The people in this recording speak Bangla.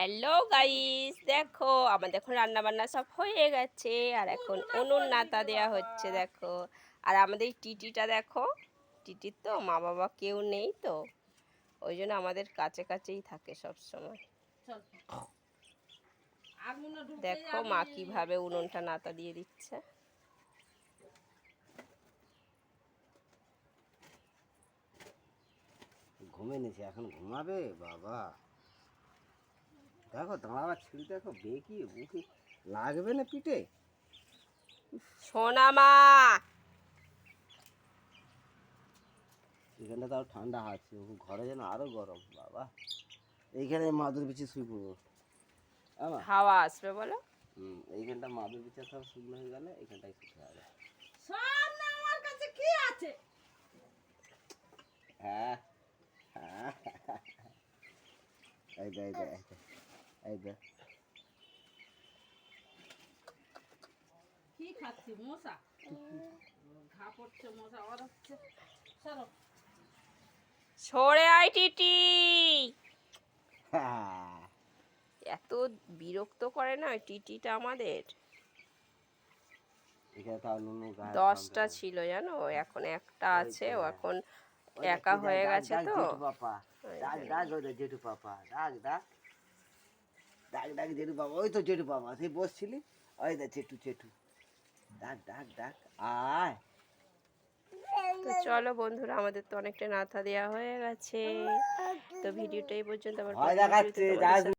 হ্যালো গাইস দেখো আমাদের এখন রান্না বান্না সব হয়ে গেছে আর এখন উনুন নাতা দেওয়া হচ্ছে দেখো। আর আমাদের এই টিটিটা দেখো টিটির তো মা বাবা কেউ নেই তো ওই জন্য আমাদের কাছে কাছেই থাকে সব সময়। দেখো মা কীভাবে উনুনটা নাতা দিয়ে দিচ্ছে। ঘুমে নিয়েছে এখন ঘুমাবে? বাবা। দেখো দাঁড়াবার ছিঁড়ি দেখো বেঁকি বুকি লাগবে না পিঠে? সোনা মা! এখানটা তাও ঠান্ডা আছে ঘরে যেন আরও গরম বাবা। এইখানে মাদুর বিছে শুই পড়ব। হাওয়া আসবে বলো। হুম এইখানটা মাদুর বিছা সব শুকনো হয়ে গেলে এইখানটাই শুকনো হবে। হ্যাঁ হ্যাঁ এই দে এই দে এই দে, এই দে কি খাচ্ছি মশা? ঘা পড়ছে মশা আর হচ্ছে সরো। সরে আয় টিটি। এত বিরক্ত করে না ওই টিটিটা আমাদের? দশটা ছিল জানো? এখন একটা আছে ও এখন একা হয়ে গেছে তো। জেঠু পাপা। ডাক ডাক জেঠু বাবা ওই তো জেঠু বাবা সেই বসছিলি। ওই দা চেটু চেটু ডাক ডাক ডাক আয়। তো চলো বন্ধুরা আমাদের তো অনেকটা নাথা দেওয়া হয়ে গেছে। তো ভিডিওটা এই পর্যন্ত আবার